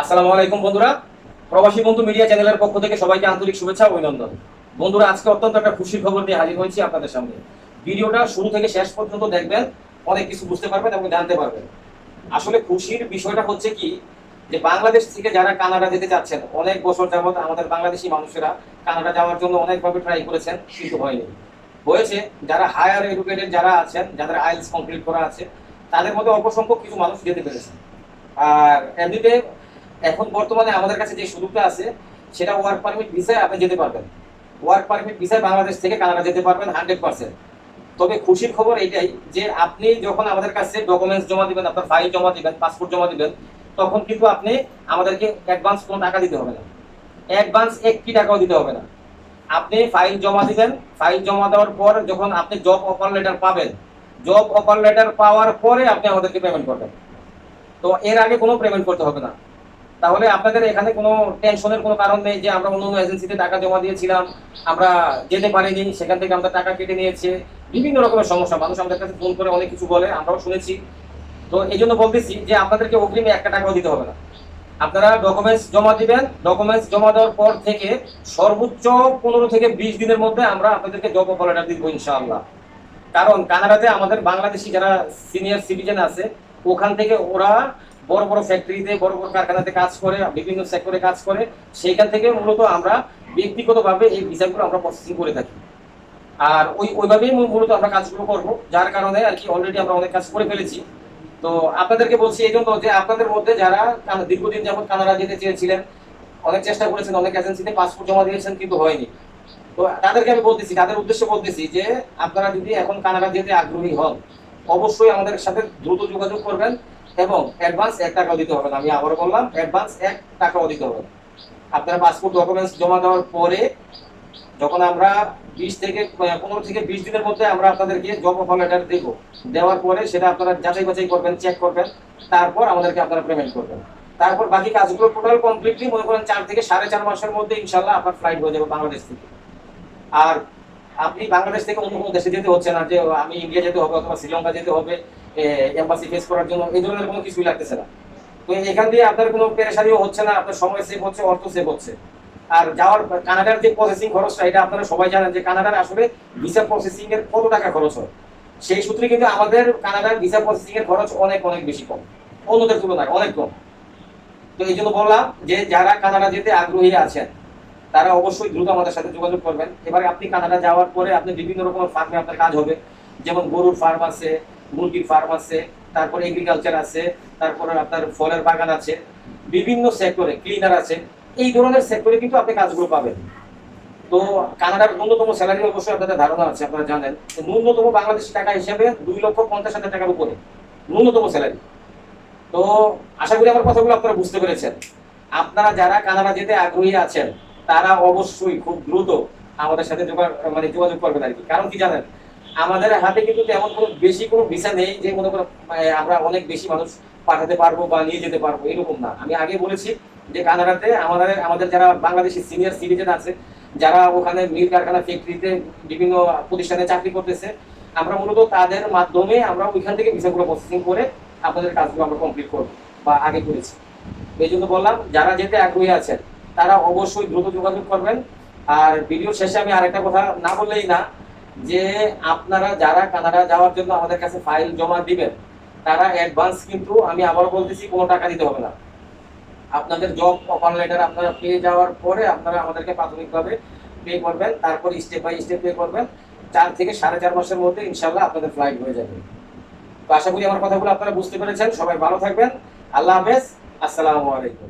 আসসালামু আলাইকুম বন্ধুরা। প্রবাসী বন্ধু মিডিয়া চ্যানেলের পক্ষ থেকে সবাইকে আন্তরিক শুভেচ্ছা অভিনন্দন। বন্ধুরা, আজকে অত্যন্ত একটা খুশির খবর নিয়ে হাজির হয়েছি আপনাদের সামনে। ভিডিওটা শুরু থেকে শেষ পর্যন্ত দেখবেন, অনেক কিছু বুঝতে পারবেন এবং জানতে পারবেন। আসলে খুশির বিষয়টা হচ্ছে কি, যে বাংলাদেশ থেকে যারা কানাডা যেতে চাচ্ছেন, অনেক বছর যাবত আমাদের বাংলাদেশি মানুষেরা কানাডা যাওয়ার জন্য অনেকভাবে ট্রাই করেছেন, কিন্তু হয়নি। হয়েছে, যারা হায়ার এডুকেটেড যারা আছেন, যাদের আইএলস কমপ্লিট করা আছে, তাদের মধ্যে অল্প সংখ্যক কিছু মানুষ যেতে পেরেছে। আর এমনিতে এখন বর্তমানে আমাদের কাছে যে সুযোগটা আছে, সেটা ওয়ার্ক পারমিট ভিসায় আপনি যেতে পারবেন। ওয়ার্ক পারমিট ভিসায় বাংলাদেশ থেকে কানাডা যেতে পারবেন হান্ড্রেড পার্সেন্ট তবে খুশির খবর এটাই যে আপনি যখন আমাদের কাছে ডকুমেন্টস জমা দিবেন, আপনার ফাইল জমা দিবেন পাসপোর্ট জমা দিবেন, তখন কিন্তু আপনি আমাদেরকে অ্যাডভান্স কোনো টাকা দিতে হবে না। অ্যাডভান্স একটি টাকাও দিতে হবে না। আপনি ফাইল জমা দিবেন ফাইল জমা দেওয়ার পর যখন আপনি জব অফার লেটার পাবেন জব অফার লেটার পাওয়ার পরে আপনি আমাদেরকে পেমেন্ট করবেন। তো এর আগে কোনো পেমেন্ট করতে হবে না। তাহলে আপনাদের এখানে কোনো টেনশনের কোনো কারণ নেই যে আমরা অন্য এজেন্সিতে টাকা জমা দিয়েছিলাম, আমরা যেতে পারিনি, সেখান থেকে আমরা টাকা কেটে নিয়েছে, বিভিন্ন রকমের সমস্যা। মানুষ আমাদের কাছে ফোন করে অনেক কিছু বলে, আমরাও শুনেছি। তো এই জন্য বলতেছি যে আপনাদেরকে অগ্রিমে একটা টাকাও দিতে হবে না। আপনারা ডকুমেন্টস জমা দিবেন ডকুমেন্টস জমা দেওয়ার পর থেকে সর্বোচ্চ পনেরো থেকে বিশ দিনের মধ্যে আমরা আপনাদেরকে জব অফার লেটার দিব ইনশাআল্লাহ। কারণ কানাডাতে আমাদের বাংলাদেশি যারা সিনিয়র সিটিজেন আছে, ওখান থেকে ওরা বড় বড় ফ্যাক্টরিতে বড় বড় কারখানাতে কাজ করে, বিভিন্ন সেক্টরে কাজ করে, সেইখান থেকে মূলত আমরা ব্যক্তিগতভাবে এই ভিসাগুলো আমরা প্রসেসিং করে থাকি। আর ওই, ওইভাবেই মূলত আমরা কাজগুলো করব, যার কারণে আর কি অলরেডি আমরা অনেক কাজ করে ফেলেছি। তো আপনাদেরকে বলছি এই জন্য যে আপনাদের মধ্যে যারা দীর্ঘদিন যাবত কানাডা যেতে চেয়েছিলেন, অনেক চেষ্টা করেছেন, অনেক এজেন্সিতে পাসপোর্ট জমা দিয়েছেন, কিন্তু হয়নি। তো তাদেরকে আমি বলতেছি, তাদের উদ্দেশ্যে বলতেছি যে আপনারা যদি এখন কানাডা যেতে আগ্রহী হন, অবশ্যই আমাদের সাথে দ্রুত যোগাযোগ করবেন। এবং অ্যাডভান্স এক টাকাও দিতে হবে না। আমি আবারও বললাম অ্যাডভান্স এক টাকাও দিতে হবে না। আপনারা পাসপোর্ট ডকুমেন্টস জমা দেওয়ার পরে যখন আমরা বিশ থেকে পনেরো থেকে বিশ দিনের মধ্যে আমরা আপনাদেরকে জব অফার লেটার দেব, দেওয়ার পরে সেটা আপনারা যাচাই বাছাই করবেন চেক করবেন, তারপর আমাদেরকে আপনারা পেমেন্ট করবেন। তারপর বাকি কাজগুলো টোটাল কমপ্লিটলি মনে করেন চার থেকে সাড়ে চার মাসের মধ্যে ইনশাল্লাহ আপনার ফ্লাইট হয়ে যাবে বাংলাদেশ থেকে। আর আপনি বাংলাদেশ থেকে অন্য কোনো দেশে যেতে হচ্ছে না যে, আমি ইন্ডিয়া যেতে হবে অথবা শ্রীলঙ্কা যেতে হবে। এম্বাসি ফেস করার জন্য এই ধরনের কোনো কিছুই লাগতেছে না। তো এখান দিয়ে আপনার কোনো পেরেশানিও হচ্ছে না, আপনার সময় সেভ হচ্ছে, অর্থ সেভ হচ্ছে। আর যাওয়ার, কানাডার যে প্রসেসিং খরচটা, এটা আপনারা সবাই জানেন যে কানাডার আসলে ভিসা প্রসেসিং এর কত টাকা খরচ হয়। সেই সূত্রে কিন্তু আমাদের কানাডার ভিসা প্রসেসিং এর খরচ অনেক অনেক বেশি কম। অন্যদের তুলনায় অনেক কম। তো এই জন্য বললাম যে যারা কানাডা যেতে আগ্রহী আছেন, তারা অবশ্যই দ্রুত আমাদের সাথে যোগাযোগ করবেন। এবারে আপনি কানাডা যাওয়ার পরে আপনি বিভিন্ন রকমের ফার্মে আপনার কাজ হবে। যেমন গরুর ফার্ম আছে মুরগির ফার্ম আছে, তারপরে এগ্রিকালচার আছে, তারপরে আপনার ফলের বাগান আছে, বিভিন্ন সেক্টরে ক্লিনার আছে, এই ধরনের সেক্টরে কিন্তু আপনি কাজগুলো পাবেন। তো কানাডার ন্যূনতম স্যালারি অবশ্যই আপনাদের ধারণা আছে, আপনারা জানেন। ন্যূনতম বাংলাদেশি টাকা হিসেবে দুই লক্ষ পঞ্চাশ হাজার টাকার উপরে, ন্যূনতম স্যালারি তো আশা করি আমার কথাগুলো আপনারা বুঝতে পেরেছেন। আপনারা যারা কানাডা যেতে আগ্রহী আছেন, তারা অবশ্যই খুব দ্রুত আমাদের সাথে মানে যোগাযোগ করবেন আর কি। কারণ কি জানেন? আমাদের হাতে কিন্তু তেমন কোনো বেশি কোনো ভিসা নেই যে মনে করো আমরা অনেক বেশি মানুষ পাঠাতে পারব বা নিয়ে যেতে পারব, এরকম না। আমি আগে বলেছি যে কানাডাতে আমাদের আমাদের যারা বাংলাদেশি সিনিয়র সিটিজেন আছে, যারা ওখানে মিল কারখানা ফ্যাক্টরিতে বিভিন্ন প্রতিষ্ঠানে চাকরি করতেছে, আমরা মূলত তাদের মাধ্যমে আমরা ওইখান থেকে ভিসাগুলো প্রসেসিং করে আপনাদের কাজগুলো আমরা কমপ্লিট করব বা আগে করেছি। এই জন্য বললাম, যারা যেতে আগ্রহী আছেন, তারা অবশ্যই দ্রুত যোগাযোগ করবেন। আর ভিডিও শেষে আমি আরেকটা কথা না বললেই না যে আপনারা যারা কানাডা যাওয়ার জন্য আমাদের কাছে ফাইল জমা দিবেন, তারা অ্যাডভান্স কিন্তু আমি আবার বলতেছি, কোনো টাকা দিতে হবে না। আপনাদের জব অফার লেটার আপনারা পেয়ে যাওয়ার পরে আপনারা আমাদেরকে প্রাথমিকভাবে পে করবেন, তারপর স্টেপ বাই স্টেপ পে করবেন। চার থেকে সাড়ে চার মাসের মধ্যে ইনশাল্লাহ আপনাদের ফ্লাইট হয়ে যাবে। তো আশা করি আমার কথাগুলো আপনারা বুঝতে পেরেছেন। সবাই ভালো থাকবেন। আল্লাহ হাফেজ। আসসালামু আলাইকুম।